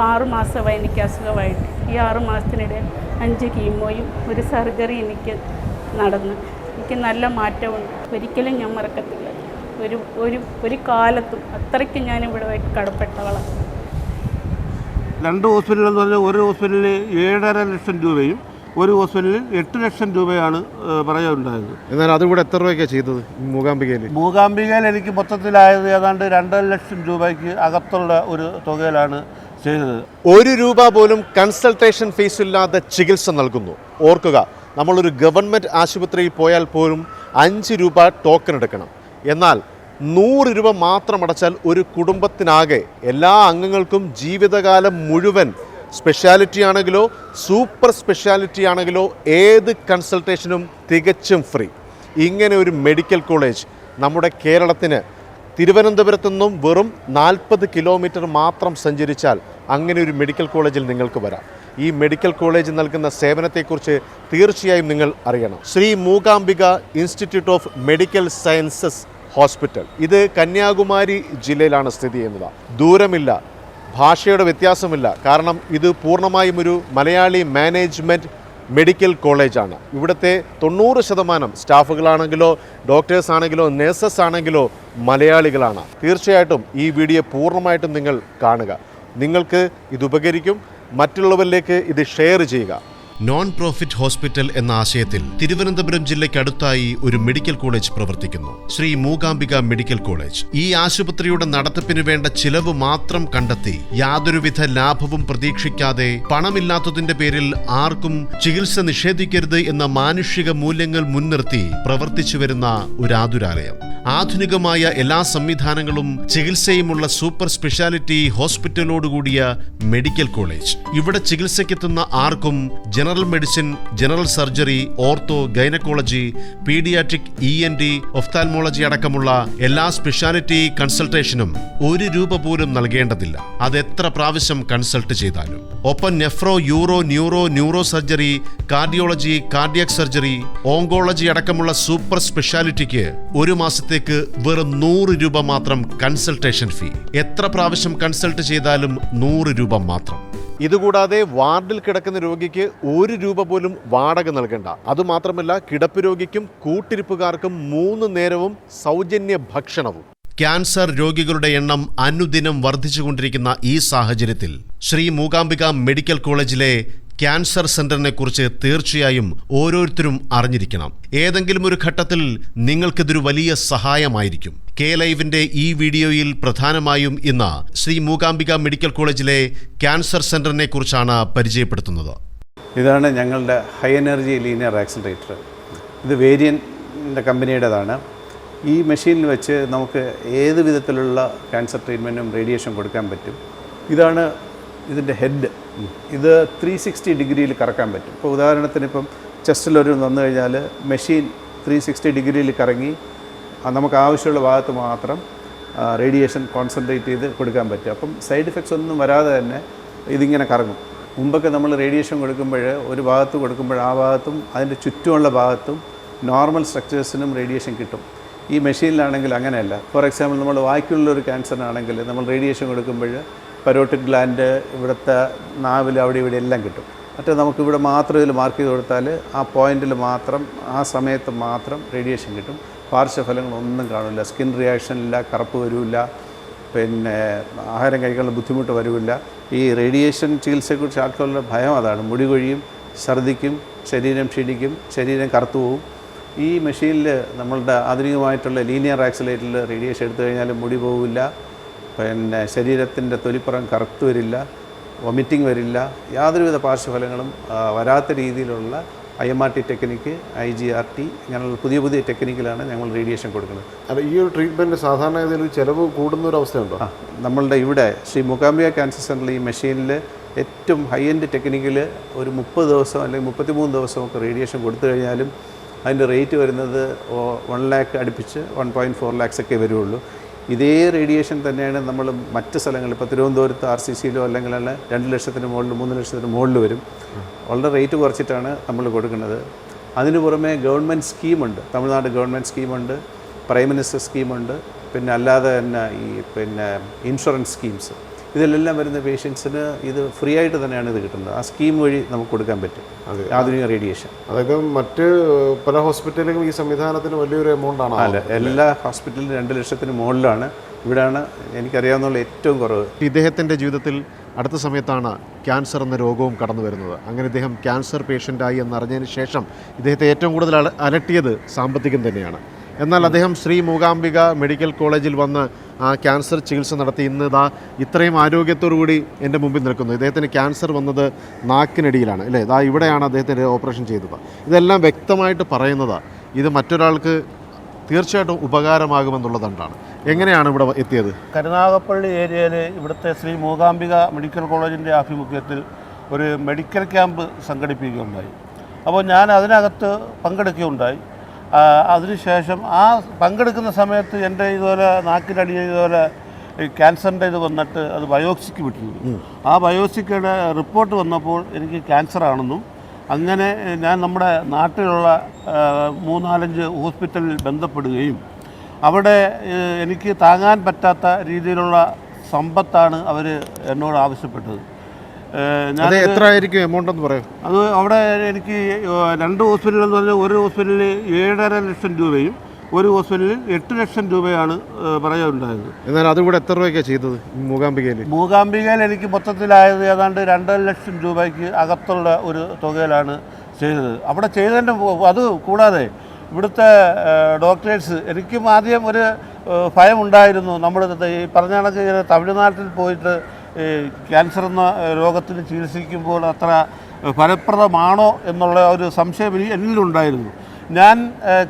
ഇപ്പോൾ ആറ് മാസമായി എനിക്ക് അസുഖമായിട്ട്. ഈ ആറ് മാസത്തിനിടെ അഞ്ച് കീമോയും ഒരു സർജറി എനിക്ക് നടന്നു. എനിക്ക് നല്ല മാറ്റമുണ്ട്. ഒരിക്കലും ഞാൻ മറക്കത്തില്ല. ഒരു ഒരു ഒരു കാലത്തും അത്രയ്ക്ക് ഞാൻ ഇവിടെ കടപ്പെട്ടവളാണ്. രണ്ട് ഹോസ്പിറ്റൽ എന്ന് പറഞ്ഞാൽ ഒരു ഹോസ്പിറ്റലിൽ ഏഴര ലക്ഷം രൂപയും ഒരു ഹോസ്പിറ്റലിൽ എട്ട് ലക്ഷം രൂപയാണ് പറയാനുണ്ടായത്. എന്നാൽ അതുകൂടെ എത്ര രൂപയ്ക്കാണ് ചെയ്തത് മൂകാംബികയിൽ? മൂകാംബികയിൽ എനിക്ക് മൊത്തത്തിലായത് ഏതാണ്ട് രണ്ടര ലക്ഷം രൂപയ്ക്ക് അകത്തുള്ള ഒരു തുകയിലാണ് ഒരു രൂപ പോലും കൺസൾട്ടേഷൻ ഫീസ് ഇല്ലാതെ ചികിത്സ നൽകുന്നു. ഓർക്കുക നമ്മളൊരു ഗവൺമെന്റ് ആശുപത്രിയിൽ പോയാൽ പോലും അഞ്ച് രൂപ ടോക്കൺ എടുക്കണം. എന്നാൽ നൂറ് രൂപ മാത്രം അടച്ചാൽ ഒരു കുടുംബത്തിനാകെ എല്ലാ അംഗങ്ങൾക്കും ജീവിതകാലം മുഴുവൻ സ്പെഷ്യാലിറ്റി ആണെങ്കിലോ സൂപ്പർ സ്പെഷ്യാലിറ്റി ആണെങ്കിലോ ഏത് കൺസൾട്ടേഷനും തികച്ചും ഫ്രീ ഇങ്ങനെ ഒരു മെഡിക്കൽ കോളേജ് നമ്മുടെ കേരളത്തിന് തിരുവനന്തപുരത്തു നിന്നും വെറും നാൽപ്പത് കിലോമീറ്റർ മാത്രം സഞ്ചരിച്ചാൽ അങ്ങനെ ഒരു മെഡിക്കൽ കോളേജിൽ നിങ്ങൾക്ക് വരാം. ഈ മെഡിക്കൽ കോളേജ് നൽകുന്ന സേവനത്തെക്കുറിച്ച് തീർച്ചയായും നിങ്ങൾ അറിയണം. Sri Mookambika institute of medical sciences hospital. ഇത് കന്യാകുമാരി ജില്ലയിലാണ് സ്ഥിതി ചെയ്യുന്നത്. ദൂരമില്ല ഭാഷയുടെ വ്യത്യാസമില്ല. കാരണം ഇത് പൂർണമായും ഒരു മലയാളി മാനേജ്മെന്റ് മെഡിക്കൽ കോളേജാണ്. ഇവിടുത്തെ തൊണ്ണൂറ് ശതമാനം സ്റ്റാഫുകളാണെങ്കിലോ ഡോക്ടേഴ്സ് ആണെങ്കിലോ നഴ്സസ് ആണെങ്കിലോ മലയാളികളാണ്. തീർച്ചയായിട്ടും ഈ വീഡിയോ പൂർണമായിട്ടും നിങ്ങൾ കാണുക. നിങ്ങൾക്ക് ഇത് ഉപകരിക്കും. മറ്റുള്ളവരിലേക്ക് ഇത് ഷെയർ ചെയ്യുക. നോൺ പ്രോഫിറ്റ് ഹോസ്പിറ്റൽ എന്ന ആശയത്തിൽ തിരുവനന്തപുരം ജില്ലയ്ക്കടുത്തായി ഒരു മെഡിക്കൽ കോളേജ് പ്രവർത്തിക്കുന്നു. ശ്രീ മൂകാംബിക മെഡിക്കൽ കോളേജ് ഈ ആശുപത്രിയുടെ നടത്തിപ്പിന് വേണ്ട ചിലവ് മാത്രം കണ്ടെത്തി യാതൊരുവിധ ലാഭവും പ്രതീക്ഷിക്കാതെ പണമില്ലാത്തതിന്റെ പേരിൽ ആർക്കും ചികിത്സ നിഷേധിക്കരുത് എന്ന മാനുഷിക മൂല്യങ്ങൾ മുൻനിർത്തി പ്രവർത്തിച്ചു വരുന്ന ഒരു ആതുരാലയം ആധുനികമായ എല്ലാ സംവിധാനങ്ങളും ചികിത്സയുമുള്ള സൂപ്പർ സ്പെഷ്യാലിറ്റി ഹോസ്പിറ്റലോടുകൂടിയ മെഡിക്കൽ കോളേജ് ഇവിടെ ചികിത്സയ്ക്കെത്തുന്ന ആർക്കും general medicine general surgery ortho gynaecology paediatric E N T ophthalmology അടക്കമുള്ള എല്ലാ സ്പെഷ്യാലിറ്റി കൺസൾട്ടേഷനും ഒരു രൂപ പോലും നൽകേണ്ടതില്ല. അത് എത്ര പ്രാവശ്യം കൺസൾട്ട് ചെയ്താലും. ഒപ്പം nephro uro neuro neuro surgery cardiology cardiac surgery oncology അടക്കമുള്ള സൂപ്പർ സ്പെഷ്യാലിറ്റിക്ക് ഒരു മാസത്തേക്ക് വെറും നൂറ് രൂപ മാത്രം കൺസൾട്ടേഷൻ ഫീ. എത്ര പ്രാവശ്യം കൺസൾട്ട് ചെയ്താലും നൂറ് രൂപ മാത്രം. ഇതുകൂടാതെ വാർഡിൽ കിടക്കുന്ന രോഗിക്ക് ഒരു രൂപ പോലും വാടക നൽകേണ്ട. അതുമാത്രമല്ല കിടപ്പ് രോഗിക്കും കൂട്ടിരിപ്പുകാർക്കും മൂന്ന് നേരവും സൗജന്യ ഭക്ഷണവും. ക്യാൻസർ രോഗികളുടെ എണ്ണം അനുദിനം വർദ്ധിച്ചുകൊണ്ടിരിക്കുന്ന ഈ സാഹചര്യത്തിൽ ശ്രീ മൂകാംബിക മെഡിക്കൽ കോളേജിലെ ക്യാൻസർ സെന്ററിനെ കുറിച്ച് തീർച്ചയായും ഓരോരുത്തരും അറിഞ്ഞിരിക്കണം. ഏതെങ്കിലും ഒരു ഘട്ടത്തിൽ നിങ്ങൾക്കിതൊരു വലിയ സഹായമായിരിക്കും. കെ ലൈവിന്റെ ഈ വീഡിയോയിൽ പ്രധാനമായും ഇന്ന് ശ്രീ മൂകാംബിക മെഡിക്കൽ കോളേജിലെ ക്യാൻസർ സെന്ററിനെ കുറിച്ചാണ് പരിചയപ്പെടുത്തുന്നത്. ഇതാണ് ഞങ്ങളുടെ ഹൈ എനർജി ലീനിയർ ആക്സിലറേറ്റർ. ഇത് വേരിയന്റെ കമ്പനിയുടേതാണ്. ഈ മെഷീനിൽ വെച്ച് നമുക്ക് ഏത് വിധത്തിലുള്ള ക്യാൻസർ ട്രീറ്റ്മെന്റും റേഡിയേഷൻ കൊടുക്കാൻ പറ്റും. ഇതാണ് ഇതിന്റെ ഹെഡ് ഇത് ത്രീ സിക്സ്റ്റി ഡിഗ്രിയിൽ കറക്കാൻ പറ്റും. ഇപ്പോൾ ഉദാഹരണത്തിന് ഇപ്പം ചെസ്റ്റിലൊരു വന്നു കഴിഞ്ഞാൽ മെഷീൻ ത്രീ സിക്സ്റ്റി ഡിഗ്രിയിൽ കറങ്ങി നമുക്ക് ആവശ്യമുള്ള ഭാഗത്ത് മാത്രം റേഡിയേഷൻ കോൺസെൻട്രേറ്റ് ചെയ്ത് കൊടുക്കാൻ പറ്റും. അപ്പം സൈഡ് ഇഫക്ട്സ് ഒന്നും വരാതെ തന്നെ ഇതിങ്ങനെ കറങ്ങും. മുമ്പൊക്കെ നമ്മൾ റേഡിയേഷൻ കൊടുക്കുമ്പോൾ ഒരു ഭാഗത്ത് കൊടുക്കുമ്പോൾ ആ ഭാഗത്തും അതിന്റെ ചുറ്റുമുള്ള ഭാഗത്തും നോർമൽ സ്ട്രക്ചേഴ്സിനും റേഡിയേഷൻ കിട്ടും. ഈ മെഷീനിലാണെങ്കിൽ അങ്ങനെയല്ല. ഫോർ എക്സാമ്പിൾ നമ്മൾ വായ്ക്കുള്ള ഒരു ക്യാൻസറിനാണെങ്കിൽ നമ്മൾ റേഡിയേഷൻ കൊടുക്കുമ്പോൾ പരോട്ടിക് ഗ്ലാൻഡ് ഇവിടുത്തെ നാവിൽ അവിടെ ഇവിടെ എല്ലാം കിട്ടും. മറ്റേ നമുക്ക് ഇവിടെ മാത്രം ഇതിൽ മാർക്ക് ചെയ്ത് കൊടുത്താൽ ആ പോയിന്റിൽ മാത്രം ആ സമയത്ത് മാത്രം റേഡിയേഷൻ കിട്ടും. പാർശ്വഫലങ്ങളൊന്നും കാണില്ല. സ്കിൻ റിയാക്ഷൻ ഇല്ല കറുപ്പ് വരില്ല പിന്നെ ആഹാരം കഴിക്കാനുള്ള ബുദ്ധിമുട്ട് വരില്ല. ഈ റേഡിയേഷൻ ചികിത്സയെക്കുറിച്ച് ആൾക്കാരുടെ ഭയം അതാണ്. മുടി കൊഴിയും ഛർദിക്കും ശരീരം ക്ഷീണിക്കും ശരീരം കറുത്തു പോവും. ഈ മെഷീനിൽ നമ്മളുടെ ആധുനികമായിട്ടുള്ള ലീനിയർ ആക്സിലേറ്ററിൽ റേഡിയേഷൻ എടുത്തു കഴിഞ്ഞാൽ മുടി പോവില്ല. പിന്നെ ശരീരത്തിന്റെ തൊലിപ്പുറം കറുത്തു വരില്ല വൊമിറ്റിംഗ് വരില്ല യാതൊരുവിധ പാർശ്വഫലങ്ങളും വരാത്ത രീതിയിലുള്ള I M R T technique I G R T ഇങ്ങനെയുള്ള പുതിയ പുതിയ ടെക്നിക്കിലാണ് ഞങ്ങൾ റേഡിയേഷൻ കൊടുക്കുന്നത്. അപ്പോൾ ഈ ഒരു ട്രീറ്റ്മെന്റ് സാധാരണ ചിലവ് കൂടുന്ന ഒരു അവസ്ഥയുണ്ടോ? ആ നമ്മളുടെ ഇവിടെ ശ്രീ മുക്കാംബിയ ക്യാൻസർ സെന്ററിൽ ഈ മെഷീനിൽ ഏറ്റവും ഹൈ എൻഡ് ടെക്നിക്കിൽ ഒരു മുപ്പത് ദിവസം അല്ലെങ്കിൽ മുപ്പത്തിമൂന്ന് ദിവസമൊക്കെ റേഡിയേഷൻ കൊടുത്തു കഴിഞ്ഞാലും അതിന്റെ റേറ്റ് വരുന്നത് വൺ ലാക്ക് അടുപ്പിച്ച് വൺ പോയിന്റ് ഫോർ ലാക്സ് ഒക്കെ വരുള്ളൂ. ഇതേ റേഡിയേഷൻ തന്നെയാണ് നമ്മൾ മറ്റ് സ്ഥലങ്ങളിൽ ഇപ്പോൾ തിരുവനന്തപുരത്ത് ആർ സി സിയിലോ അല്ലെങ്കിൽ അല്ല രണ്ട് ലക്ഷത്തിന് മുകളിൽ മൂന്ന് ലക്ഷത്തിന് മുകളിൽ വരും. വളരെ റേറ്റ് കുറച്ചിട്ടാണ് നമ്മൾ കൊടുക്കുന്നത്. അതിന് പുറമെ ഗവൺമെന്റ് സ്കീമുണ്ട്. തമിഴ്നാട് ഗവൺമെന്റ് സ്കീമുണ്ട്. പ്രൈം മിനിസ്റ്റർ സ്കീമുണ്ട്. പിന്നെ അല്ലാതെ തന്നെ ഈ പിന്നെ ഇൻഷുറൻസ് സ്കീംസ്. ഇതിലെല്ലാം വരുന്ന പേഷ്യൻസിന് ഇത് ഫ്രീ ആയിട്ട് തന്നെയാണ് ഇത് കിട്ടുന്നത്. ആ സ്കീം വഴി നമുക്ക് കൊടുക്കാൻ പറ്റും. ആധുനിക റേഡിയേഷൻ അതായത് മറ്റ് പല ഹോസ്പിറ്റലുകളും ഈ സംവിധാനത്തിന് വലിയൊരു എമൗണ്ട് ആണ് അല്ല എല്ലാ ഹോസ്പിറ്റലിലും രണ്ട് ലക്ഷത്തിന് മുകളിലാണ്. ഇവിടെയാണ് എനിക്കറിയാവുന്ന ഏറ്റവും കുറവ്. ഇദ്ദേഹത്തിന്റെ ജീവിതത്തിൽ അടുത്ത സമയത്താണ് ക്യാൻസർ എന്ന രോഗവും കടന്നു വരുന്നത്. അങ്ങനെ ഇദ്ദേഹം ക്യാൻസർ പേഷ്യന്റായി എന്നറിഞ്ഞതിന് ശേഷം ഇദ്ദേഹത്തെ ഏറ്റവും കൂടുതൽ അല അലട്ടിയത് സാമ്പത്തികം തന്നെയാണ്. എന്നാൽ അദ്ദേഹം ശ്രീ മൂകാംബിക മെഡിക്കൽ കോളേജിൽ വന്ന് ആ ക്യാൻസർ ചികിത്സ നടത്തി ഇന്ന് ഇതാ ഇത്രയും കൂടി എന്റെ മുമ്പിൽ നിൽക്കുന്നു. ഇദ്ദേഹത്തിന് ക്യാൻസർ വന്നത് നാക്കിനടിയിലാണ്. അല്ലേ? ഇതാ ഇവിടെയാണ് അദ്ദേഹത്തിന്റെ ഓപ്പറേഷൻ ചെയ്തത്. ഇതെല്ലാം വ്യക്തമായിട്ട് പറയുന്നത് ഇത് മറ്റൊരാൾക്ക് തീർച്ചയായിട്ടും ഉപകാരമാകുമെന്നുള്ളതുകൊണ്ടാണ്. എങ്ങനെയാണ് ഇവിടെ എത്തിയത്? കരുനാഗപ്പള്ളി ഏരിയയിലെ ഇവിടുത്തെ ശ്രീ മൂകാംബിക മെഡിക്കൽ കോളേജിന്റെ ആഭിമുഖ്യത്തിൽ ഒരു മെഡിക്കൽ ക്യാമ്പ് സംഘടിപ്പിക്കുകയുണ്ടായി. അപ്പോൾ ഞാൻ അതിനകത്ത് പങ്കെടുക്കുകയുണ്ടായി. അതിനുശേഷം ആ പങ്കെടുക്കുന്ന സമയത്ത് എന്റെ ഇതുപോലെ നാക്കിനടി ഇതുപോലെ ക്യാൻസറിന്റെ ഇത് വന്നിട്ട് അത് ബയോപ്സിക്ക് വിട്ടിരുന്നു. ആ ബയോപ്സിക്കയുടെ റിപ്പോർട്ട് വന്നപ്പോൾ എനിക്ക് ക്യാൻസർ ആണെന്നും അങ്ങനെ ഞാൻ നമ്മുടെ നാട്ടിലുള്ള മൂന്നാലഞ്ച് ഹോസ്പിറ്റലിൽ ബന്ധപ്പെടുകയും അവിടെ എനിക്ക് താങ്ങാൻ പറ്റാത്ത രീതിയിലുള്ള സമ്പത്താണ് അവർ എന്നോട് ആവശ്യപ്പെട്ടത്. അത് എത്ര ആയിരിക്കും എമൗണ്ട് എന്ന് പറയും. അത് അവിടെ എനിക്ക് രണ്ട് ഹോസ്പിറ്റലിൽ എന്ന് പറഞ്ഞാൽ ഒരു ഹോസ്പിറ്റലിൽ ഏഴര ലക്ഷം രൂപയും ഒരു ഹോസ്പിറ്റലിൽ എട്ട് ലക്ഷം രൂപയാണ് പറയാനുണ്ടായത്. എന്നാൽ അതുകൂടെ എത്ര രൂപയ്ക്കാണ് ചെയ്തത് മൂകാംബികയിൽ മൂകാംബികയിൽ എനിക്ക് മൊത്തത്തിലായത് ഏതാണ്ട് രണ്ടര ലക്ഷം രൂപയ്ക്ക് അകത്തുള്ള ഒരു തുകയിലാണ് ചെയ്തത്. അവിടെ ചെയ്തതിന്റെ അത് കൂടാതെ ഇവിടുത്തെ ഡോക്ടേഴ്സ് എനിക്കും ആദ്യം ഒരു ഭയമുണ്ടായിരുന്നു നമ്മൾ ഈ പറഞ്ഞ കണക്ക് തമിഴ്നാട്ടിൽ പോയിട്ട് ക്യാൻസർ എന്ന രോഗത്തിന് ചികിത്സിക്കുമ്പോൾ അത്ര ഫലപ്രദമാണോ എന്നുള്ള ഒരു സംശയം എന്നിലുണ്ടായിരുന്നു. ഞാൻ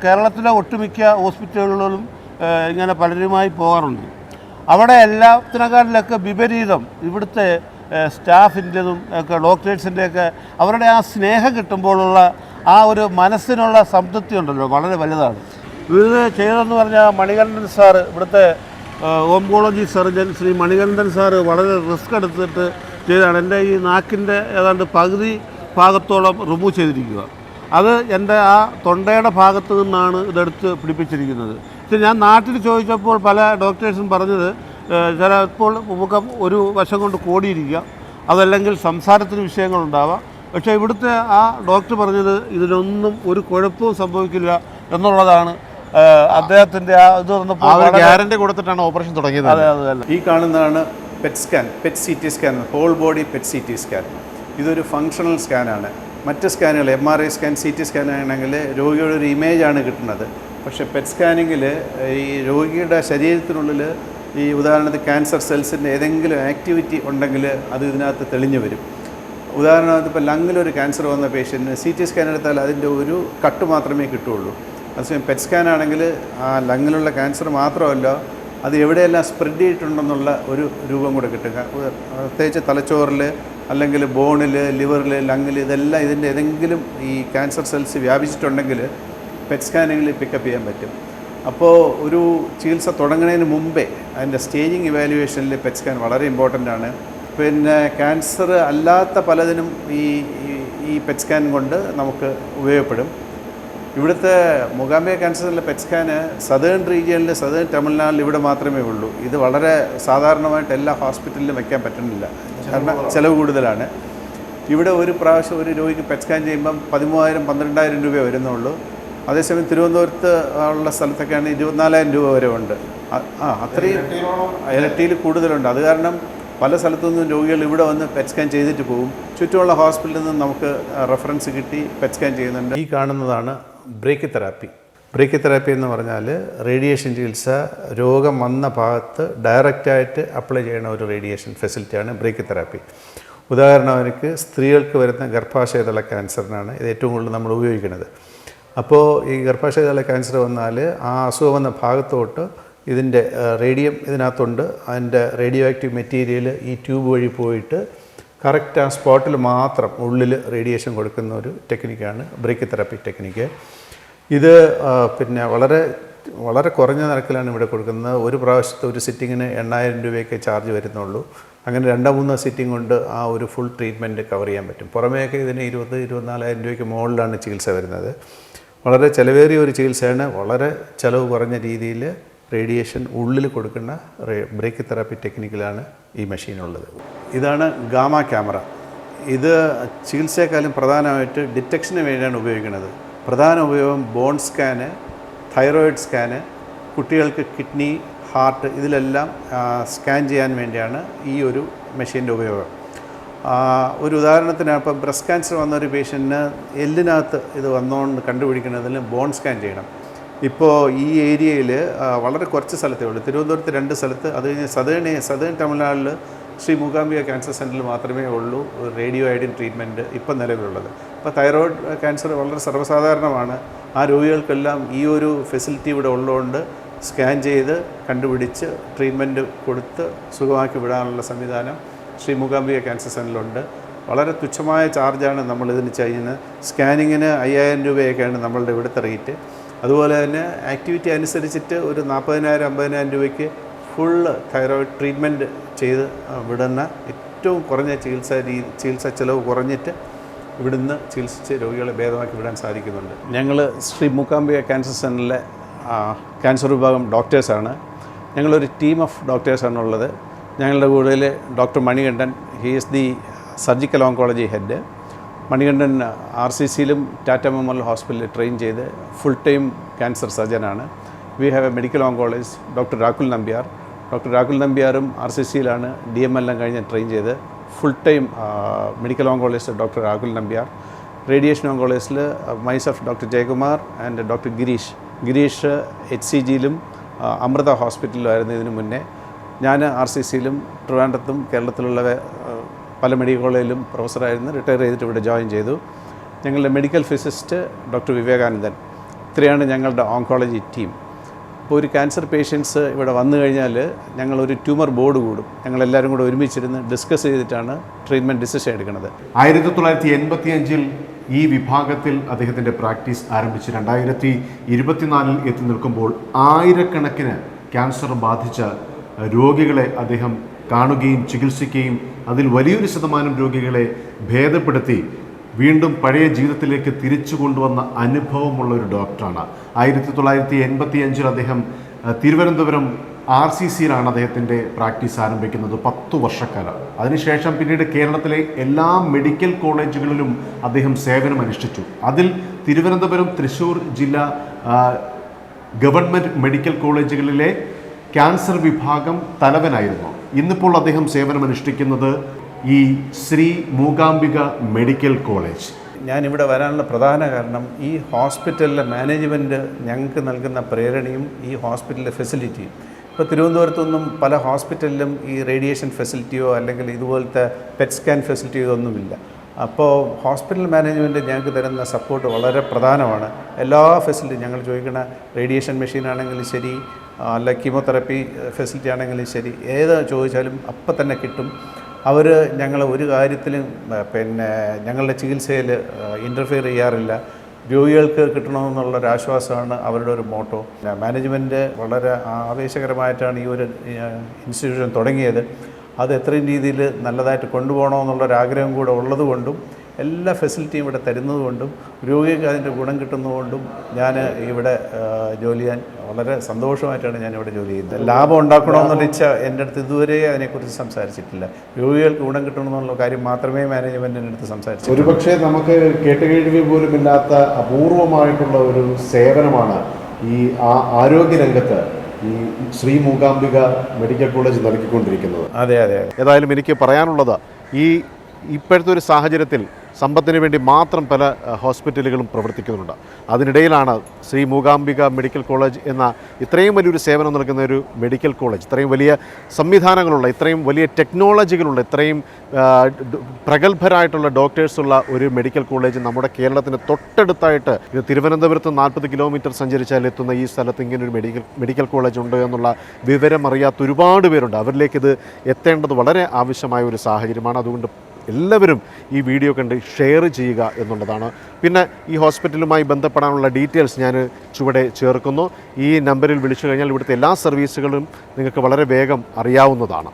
കേരളത്തിലെ ഒട്ടുമിക്ക ഹോസ്പിറ്റലുകളിലും ഇങ്ങനെ പലരുമായി പോകാറുണ്ട്. അവിടെ എല്ലാത്തിനെക്കാട്ടിലൊക്കെ വിപരീതം ഇവിടുത്തെ സ്റ്റാഫിന്റെതും ഒക്കെ ഡോക്ടേഴ്സിന്റെയൊക്കെ അവരുടെ ആ സ്നേഹം കിട്ടുമ്പോഴുള്ള ആ ഒരു മനസ്സിനുള്ള സംതൃപ്തി ഉണ്ടല്ലോ വളരെ വലുതാണ്. ഇത് ചെയ്തതെന്ന് പറഞ്ഞാൽ മണികണ്ഠൻ സാറ് ഇവിടുത്തെ ഏഹ്, oncology surgeon Sri Manikandan sir വളരെ റിസ്ക് എടുത്തിട്ട് ചെയ്താണ്. എന്റെ ഈ നാക്കിന്റെ ഏതാണ്ട് പകുതി ഭാഗത്തോളം റിമൂവ് ചെയ്തിരിക്കുക. അത് എന്റെ ആ തൊണ്ടയുടെ ഭാഗത്തു നിന്നാണ് ഇതെടുത്ത് പിടിപ്പിച്ചിരിക്കുന്നത്. പക്ഷെ ഞാൻ നാട്ടിൽ ചോദിച്ചപ്പോൾ പല ഡോക്ടേഴ്സും പറഞ്ഞത് ചിലപ്പോൾ മുഖം ഒരു വശം കൊണ്ട് കോടിയിരിക്കുക അതല്ലെങ്കിൽ സംസാരത്തിന് വിഷയങ്ങളുണ്ടാവാം. പക്ഷേ ഇവിടുത്തെ ആ ഡോക്ടർ പറഞ്ഞത് ഇതിനൊന്നും ഒരു കുഴപ്പവും സംഭവിക്കില്ല എന്നുള്ളതാണ് ഏഹ്, ഗ്യാരന്റി ആ ഇത് ആ വന്നപ്പോൾ ഗ്യാരണ്ടി കൊടുത്തിട്ടാണ് ഓപ്പറേഷൻ തുടങ്ങിയത്. അതെ അതെ അതെ. ഈ കാണുന്നതാണ് PET scan PET C T scan whole body PET C T scan ഇതൊരു ഫങ്ഷണൽ സ്കാനാണ് മറ്റ് സ്കാനുകൾ M R I scan C T scan ആണെങ്കിൽ രോഗിയുടെ ഒരു ഇമേജാണ് കിട്ടുന്നത്. പക്ഷേ പെറ്റ് സ്കാനിങ്ങിൽ ഈ രോഗിയുടെ ശരീരത്തിനുള്ളിൽ ഈ ഉദാഹരണത്തിന് ക്യാൻസർ സെൽസിന്റെ ഏതെങ്കിലും ആക്ടിവിറ്റി ഉണ്ടെങ്കിൽ അത് ഇതിനകത്ത് തെളിഞ്ഞു വരും. ഉദാഹരണത്തിന് ഇപ്പോൾ ലങ്ങിലൊരു ക്യാൻസർ വന്ന പേഷ്യന്റിന് സി ടി സ്കാൻ എടുത്താൽ അതിന്റെ ഒരു കട്ട് മാത്രമേ കിട്ടുള്ളൂ അതേസമയം പെറ്റ് സ്കാൻ ആണെങ്കിൽ ആ ലങ്ങിലുള്ള ക്യാൻസർ മാത്രമല്ല അത് എവിടെയെല്ലാം സ്പ്രെഡ് ചെയ്തിട്ടുണ്ടെന്നുള്ള ഒരു രൂപം കൂടെ കിട്ടും. ക- പ്രത്യേകിച്ച് തലച്ചോറിൽ അല്ലെങ്കിൽ ബോണിൽ ലിവറിൽ ലങ്ങിൽ ഇതെല്ലാം ഇതിന്റെ ഏതെങ്കിലും ഈ ക്യാൻസർ സെൽസ് വ്യാപിച്ചിട്ടുണ്ടെങ്കിൽ പെറ്റ് സ്കാനിങ്ങിൽ പിക്കപ്പ് ചെയ്യാൻ പറ്റും. അപ്പോൾ ഒരു ചികിത്സ തുടങ്ങുന്നതിന് മുമ്പേ അതിന്റെ സ്റ്റേജിങ് ഇവാലുവേഷനിൽ പെറ്റ് സ്കാൻ വളരെ ഇമ്പോർട്ടന്റ് ആണ്. പിന്നെ ക്യാൻസർ അല്ലാത്ത പലതിനും ഈ- ഈ പെറ്റ് സ്കാൻ കൊണ്ട് നമുക്ക് ഉപയോഗപ്പെടും. ഇവിടുത്തെ മുഗാംബിയ ക്യാൻസറിലെ പെറ്റ് സ്കാന് സദേൺ റീജിയനിൽ സദേൺ തമിഴ്നാട്ടിൽ ഇവിടെ മാത്രമേ ഉള്ളൂ. ഇത് വളരെ സാധാരണമായിട്ട് എല്ലാ ഹോസ്പിറ്റലിലും വെക്കാൻ പറ്റുന്നില്ല. കാരണം ചിലവ് കൂടുതലാണ്. ഇവിടെ ഒരു പ്രാവശ്യം ഒരു രോഗിക്ക് പെറ്റ് സ്കാൻ ചെയ്യുമ്പം പതിമൂവായിരം പന്ത്രണ്ടായിരം രൂപ വരുന്നുള്ളൂ. അതേസമയം തിരുവനന്തപുരത്ത് ഉള്ള സ്ഥലത്തൊക്കെയാണ് ഇരുപത്തിനാലായിരം രൂപ വരെ ഉണ്ട്. ആ അത്രയും ഇരട്ടിയിൽ കൂടുതലുണ്ട്. അത് കാരണം പല സ്ഥലത്തു നിന്നും രോഗികൾ ഇവിടെ വന്ന് പെറ്റ് സ്കാൻ ചെയ്തിട്ട് പോകും. ചുറ്റുമുള്ള ഹോസ്പിറ്റലിൽ നിന്ന് നമുക്ക് റെഫറൻസ് കിട്ടി പെറ്റ് സ്കാൻ ചെയ്യുന്നുണ്ട്. ഈ കാണുന്നതാണ് ബ്രേക്ക് തെറാപ്പി ബ്രേക്ക് തെറാപ്പി എന്ന് പറഞ്ഞാൽ റേഡിയേഷൻ ചികിത്സ രോഗം വന്ന ഭാഗത്ത് ഡയറക്റ്റായിട്ട് അപ്ലൈ ചെയ്യുന്ന ഒരു റേഡിയേഷൻ ഫെസിലിറ്റിയാണ് ബ്രേക്ക് തെറാപ്പി ഉദാഹരണമായിട്ട് സ്ത്രീകൾക്ക് വരുന്ന ഗർഭാശയതല ക്യാൻസറിനാണ് ഇത് ഏറ്റവും കൂടുതൽ നമ്മൾ ഉപയോഗിക്കുന്നത്. അപ്പോൾ ഈ ഗർഭാശയതല ക്യാൻസർ വന്നാൽ ആ അസുഖം വന്ന ഭാഗത്തോട്ട് ഇതിന്റെ റേഡിയം ഇതിനകത്തുണ്ട്. അതിന്റെ റേഡിയോ ആക്റ്റീവ് മെറ്റീരിയൽ ഈ ട്യൂബ് വഴി പോയിട്ട് കറക്റ്റ് ആ സ്പോട്ടിൽ മാത്രം ഉള്ളിൽ റേഡിയേഷൻ കൊടുക്കുന്ന ഒരു ടെക്നിക്കാണ് ബ്രേക്ക് തെറാപ്പി ടെക്നിക്ക്. ഇത് പിന്നെ വളരെ വളരെ കുറഞ്ഞ നിരക്കിലാണ് ഇവിടെ കൊടുക്കുന്നത്. ഒരു പ്രാവശ്യത്തെ ഒരു സിറ്റിങ്ങിന് എണ്ണായിരം രൂപയൊക്കെ ചാർജ് വരുന്നുള്ളൂ. അങ്ങനെ രണ്ടോ മൂന്നോ സിറ്റിംഗ് കൊണ്ട് ആ ഒരു ഫുൾ ട്രീറ്റ്മെന്റ് കവർ ചെയ്യാൻ പറ്റും. പുറമേയൊക്കെ ഇതിന് ഇരുപത് ഇരുപത്തിനാലായിരം രൂപയ്ക്ക് മുകളിലാണ് ചികിത്സ വരുന്നത്. വളരെ ചിലവേറിയ ഒരു ചികിത്സയാണ്. വളരെ ചിലവ് കുറഞ്ഞ രീതിയിൽ റേഡിയേഷൻ ഉള്ളിൽ കൊടുക്കുന്ന ബ്രേക്ക് തെറാപ്പി ടെക്നിക്കിലാണ് ഈ മെഷീനുള്ളത് ഇതാണ് ഗാമ ക്യാമറ. ഇത് ചികിത്സയെക്കാളും പ്രധാനമായിട്ട് ഡിറ്റക്ഷന് വേണ്ടിയാണ് ഉപയോഗിക്കുന്നത്. പ്രധാന ഉപയോഗം ബോൺ സ്കാന് തൈറോയിഡ് സ്കാന് കുട്ടികൾക്ക് കിഡ്നി ഹാർട്ട് ഇതിലെല്ലാം സ്കാൻ ചെയ്യാൻ വേണ്ടിയാണ് ഈ ഒരു മെഷീന്റെ ഉപയോഗം. ഒരു ഉദാഹരണത്തിന് ഇപ്പോൾ ബ്രസ്റ്റ് ക്യാൻസർ വന്ന ഒരു പേഷ്യന്റിന് എല്ലിനകത്ത് ഇത് വന്നുകൊണ്ട് കണ്ടുപിടിക്കുന്നതിന് ബോൺ സ്കാൻ ചെയ്യണം. ഇപ്പോൾ ഈ ഏരിയയിൽ വളരെ കുറച്ച് സ്ഥലത്തേ ഉള്ളൂ. തിരുവനന്തപുരത്ത് രണ്ട് സ്ഥലത്ത് അത് കഴിഞ്ഞ് സദേൺ സദേൺ തമിഴ്നാട്ടിൽ ശ്രീ മൂകാംബിക ക്യാൻസർ സെന്ററിൽ മാത്രമേ ഉള്ളൂ റേഡിയോ ഐഡിൻ ട്രീറ്റ്മെന്റ് ഇപ്പം നിലവിലുള്ളത്. അപ്പോൾ തൈറോയ്ഡ് ക്യാൻസർ വളരെ സർവസാധാരണമാണ്. ആ രോഗികൾക്കെല്ലാം ഈ ഒരു ഫെസിലിറ്റി ഇവിടെ ഉള്ളതുകൊണ്ട് സ്കാൻ ചെയ്ത് കണ്ടുപിടിച്ച് ട്രീറ്റ്മെന്റ് കൊടുത്ത് സുഖമാക്കി വിടാനുള്ള സംവിധാനം ശ്രീ മൂകാംബിക ക്യാൻസർ സെന്ററിലുണ്ട് വളരെ തുച്ഛമായ ചാർജാണ് നമ്മൾ ഇതിന് ചെയ്യുന്നത്. സ്കാനിങ്ങിന് അയ്യായിരം രൂപയൊക്കെയാണ് നമ്മളുടെ ഇവിടുത്തെ റേറ്റ്. അതുപോലെ തന്നെ ആക്ടിവിറ്റി അനുസരിച്ചിട്ട് ഒരു നാൽപ്പതിനായിരം അമ്പതിനായിരം രൂപയ്ക്ക് ഫുള്ള് തൈറോയിഡ് ട്രീറ്റ്മെന്റ് ചെയ്ത് വിടുന്ന ഏറ്റവും കുറഞ്ഞ ചികിത്സാ രീതി ചികിത്സാ ചിലവ് കുറഞ്ഞിട്ട് ഇവിടുന്ന് ചികിത്സിച്ച് രോഗികളെ ഭേദമാക്കി വിടാൻ സാധിക്കുന്നുണ്ട്. ഞങ്ങൾ ശ്രീ മൂക്കാംബിക ക്യാൻസർ സെന്ററിലെ ക്യാൻസർ വിഭാഗം ഡോക്ടേഴ്സാണ്. ഞങ്ങളൊരു ടീം ഓഫ് ഡോക്ടേഴ്സാണ് ഉള്ളത് ഞങ്ങളുടെ കൂടെ doctor Manikandan he is the surgical oncology head Manikandan R C സിയിലും Tata memorial ഹോസ്പിറ്റലിൽ ട്രെയിൻ ചെയ്ത് full time cancer സർജനാണ് we have a medical oncologist doctor Rahul Nambiar doctor Rahul നമ്പ്യാറും R C സിയിലാണ് ഡി എം എല്ലാം കഴിഞ്ഞ് train ചെയ്ത്. Full time medical oncologist doctor Rahul Nambiar radiation ഓങ്കോളജിസ്റ്റിൽ myself doctor Jayakumar and doctor Girish Girish H C ജിയിലും Amrita ഹോസ്പിറ്റലിലുമായിരുന്നു ഇതിനു മുന്നേ. ഞാൻ R C സിയിലും ട്രിവാൻഡ്രത്തും കേരളത്തിലുള്ള പല മെഡിക്കൽ കോളേജിലും പ്രൊഫസറായിരുന്നു റിട്ടയർ ചെയ്തിട്ട് ഇവിടെ ജോയിൻ ചെയ്തു. ഞങ്ങളുടെ മെഡിക്കൽ ഫിസിസ്റ്റ് ഡോക്ടർ വിവേകാനന്ദൻ ഇത്രയാണ് ഞങ്ങളുടെ ഓങ്കോളജി ടീം ഇപ്പോൾ ഒരു ക്യാൻസർ പേഷ്യൻസ് ഇവിടെ വന്നു കഴിഞ്ഞാൽ ഞങ്ങളൊരു ട്യൂമർ ബോർഡ് കൂടും. ഞങ്ങളെല്ലാവരും കൂടെ ഒരുമിച്ചിരുന്ന് ഡിസ്കസ് ചെയ്തിട്ടാണ് ട്രീറ്റ്മെന്റ് ഡിസിഷൻ എടുക്കുന്നത്. ആയിരത്തി തൊള്ളായിരത്തി എൺപത്തി അഞ്ചിൽ ഈ വിഭാഗത്തിൽ അദ്ദേഹത്തിന്റെ പ്രാക്ടീസ് ആരംഭിച്ച് രണ്ടായിരത്തി ഇരുപത്തിനാലിൽ എത്തി നിൽക്കുമ്പോൾ ആയിരക്കണക്കിന് ക്യാൻസർ ബാധിച്ച രോഗികളെ അദ്ദേഹം കാണുകയും ചികിത്സിക്കുകയും അതിൽ വലിയൊരു ശതമാനം രോഗികളെ ഭേദപ്പെടുത്തി വീണ്ടും പഴയ ജീവിതത്തിലേക്ക് തിരിച്ചു കൊണ്ടുവന്ന അനുഭവമുള്ള ഒരു ഡോക്ടറാണ്. ആയിരത്തി തൊള്ളായിരത്തി എൺപത്തി അഞ്ചിൽ അദ്ദേഹം തിരുവനന്തപുരം ആർ സി സിയിലാണ് അദ്ദേഹത്തിന്റെ പ്രാക്ടീസ് ആരംഭിക്കുന്നത് പത്തു വർഷക്കാലം. അതിനുശേഷം പിന്നീട് കേരളത്തിലെ എല്ലാ മെഡിക്കൽ കോളേജുകളിലും അദ്ദേഹം സേവനം അനുഷ്ഠിച്ചു. അതിൽ തിരുവനന്തപുരം തൃശ്ശൂർ ജില്ല ഗവൺമെന്റ് മെഡിക്കൽ കോളേജുകളിലെ ക്യാൻസർ വിഭാഗം തലവനായിരുന്നു. ഇന്നിപ്പോൾ അദ്ദേഹം സേവനം സേവനമനുഷ്ഠിക്കുന്നത് ഈ ശ്രീ മൂകാംബിക മെഡിക്കൽ കോളേജ്. ഞാനിവിടെ വരാനുള്ള പ്രധാന കാരണം ഈ ഹോസ്പിറ്റലിലെ മാനേജ്മെന്റ് ഞങ്ങൾക്ക് നൽകുന്ന പ്രേരണയും ഈ ഹോസ്പിറ്റലിലെ ഫെസിലിറ്റിയും. ഇപ്പോൾ തിരുവനന്തപുരത്തൊന്നും പല ഹോസ്പിറ്റലിലും ഈ റേഡിയേഷൻ ഫെസിലിറ്റിയോ അല്ലെങ്കിൽ ഇതുപോലത്തെ പെറ്റ് സ്കാൻ ഫെസിലിറ്റിയോ ഒന്നുമില്ല. അപ്പോൾ ഹോസ്പിറ്റൽ മാനേജ്മെന്റ് ഞങ്ങൾക്ക് തരുന്ന സപ്പോർട്ട് വളരെ പ്രധാനമാണ്. എല്ലാ ഫെസിലിറ്റി ഞങ്ങൾ ചോദിക്കുന്ന റേഡിയേഷൻ മെഷീൻ ആണെങ്കിലും ശരി അല്ല കീമോതെറപ്പി ഫെസിലിറ്റി ആണെങ്കിലും ശരി ഏത് ചോദിച്ചാലും അപ്പം തന്നെ കിട്ടും. അവർ ഞങ്ങൾ ഒരു കാര്യത്തിലും പിന്നെ ഞങ്ങളുടെ ചികിത്സയിൽ ഇന്റർഫിയർ ചെയ്യാറില്ല. രോഗികൾക്ക് കിട്ടണമെന്നുള്ളൊരു ആശ്വാസമാണ് അവരുടെ ഒരു മോട്ടോ മാനേജ്മെന്റ് വളരെ ആവേശകരമായിട്ടാണ് ഈ ഒരു ഇൻസ്റ്റിറ്റ്യൂഷൻ തുടങ്ങിയത്. അത് എത്രയും രീതിയിൽ നല്ലതായിട്ട് കൊണ്ടുപോകണമെന്നുള്ളൊരു ആഗ്രഹം കൂടെ ഉള്ളതുകൊണ്ടും എല്ലാ ഫെസിലിറ്റിയും ഇവിടെ തരുന്നതുകൊണ്ടും രോഗിക്ക് അതിന്റെ ഗുണം കിട്ടുന്നതുകൊണ്ടും ഞാൻ ഇവിടെ ജോലി ചെയ്യാൻ വളരെ സന്തോഷമായിട്ടാണ് ഞാനിവിടെ ജോലി ചെയ്യുന്നത്. ലാഭം ഉണ്ടാക്കണമെന്നുള്ള ഇച്ഛ എന്റെ അടുത്ത് ഇതുവരെ അതിനെക്കുറിച്ച് സംസാരിച്ചിട്ടില്ല. രോഗികൾക്ക് ഗുണം കിട്ടണമെന്നുള്ള കാര്യം മാത്രമേ മാനേജ്മെന്റിന്റെ അടുത്ത് സംസാരിച്ചു ഒരുപക്ഷെ നമുക്ക് കേട്ടുകേഴ്വി പോലുമില്ലാത്ത അപൂർവമായിട്ടുള്ള ഒരു സേവനമാണ് ഈ ആ- ആരോഗ്യരംഗത്ത് ഈ ശ്രീ മൂകാംബിക മെഡിക്കൽ കോളേജ് നൽകിക്കൊണ്ടിരിക്കുന്നത്. അതെ അതെ. ഏതായാലും എനിക്ക് പറയാനുള്ളത് ഈ ഇപ്പോഴത്തെ ഒരു സാഹചര്യത്തിൽ സമ്പത്തിന് വേണ്ടി മാത്രം പല ഹോസ്പിറ്റലുകളും പ്രവർത്തിക്കുന്നുണ്ട്. അതിനിടയിലാണ് ശ്രീ മൂകാംബിക മെഡിക്കൽ കോളേജ് എന്ന ഇത്രയും വലിയൊരു സേവനം നൽകുന്ന ഒരു മെഡിക്കൽ കോളേജ്. ഇത്രയും വലിയ സംവിധാനങ്ങളുള്ള ഇത്രയും വലിയ ടെക്നോളജികളുള്ള ഇത്രയും പ്രഗത്ഭരായിട്ടുള്ള ഡോക്ടേഴ്സുള്ള ഒരു മെഡിക്കൽ കോളേജ് നമ്മുടെ കേരളത്തിന് തൊട്ടടുത്തായിട്ട് ഇത് തിരുവനന്തപുരത്ത് നാൽപ്പത് കിലോമീറ്റർ സഞ്ചരിച്ചാൽ എത്തുന്ന ഈ സ്ഥലത്ത് ഇങ്ങനെ ഒരു മെഡിക്കൽ മെഡിക്കൽ കോളേജ് ഉണ്ട് എന്നുള്ള വിവരം അറിയാത്ത ഒരുപാട് പേരുണ്ട്. അവരിലേക്ക് ഇത് എത്തേണ്ടത് വളരെ ആവശ്യമായ ഒരു സാഹചര്യമാണ്. അതുകൊണ്ട് എല്ലാവരും ഈ വീഡിയോ കണ്ട് ഷെയർ ചെയ്യുക എന്നുള്ളതാണ്. പിന്നെ ഈ ഹോസ്പിറ്റലുമായി ബന്ധപ്പെടാനുള്ള ഡീറ്റെയിൽസ് ഞാൻ ചുവടെ ചേർക്കുന്നു. ഈ നമ്പറിൽ വിളിച്ചു കഴിഞ്ഞാൽ ഇവിടുത്തെ എല്ലാ സർവീസുകളും നിങ്ങൾക്ക് വളരെ വേഗം അറിയാവുന്നതാണ്.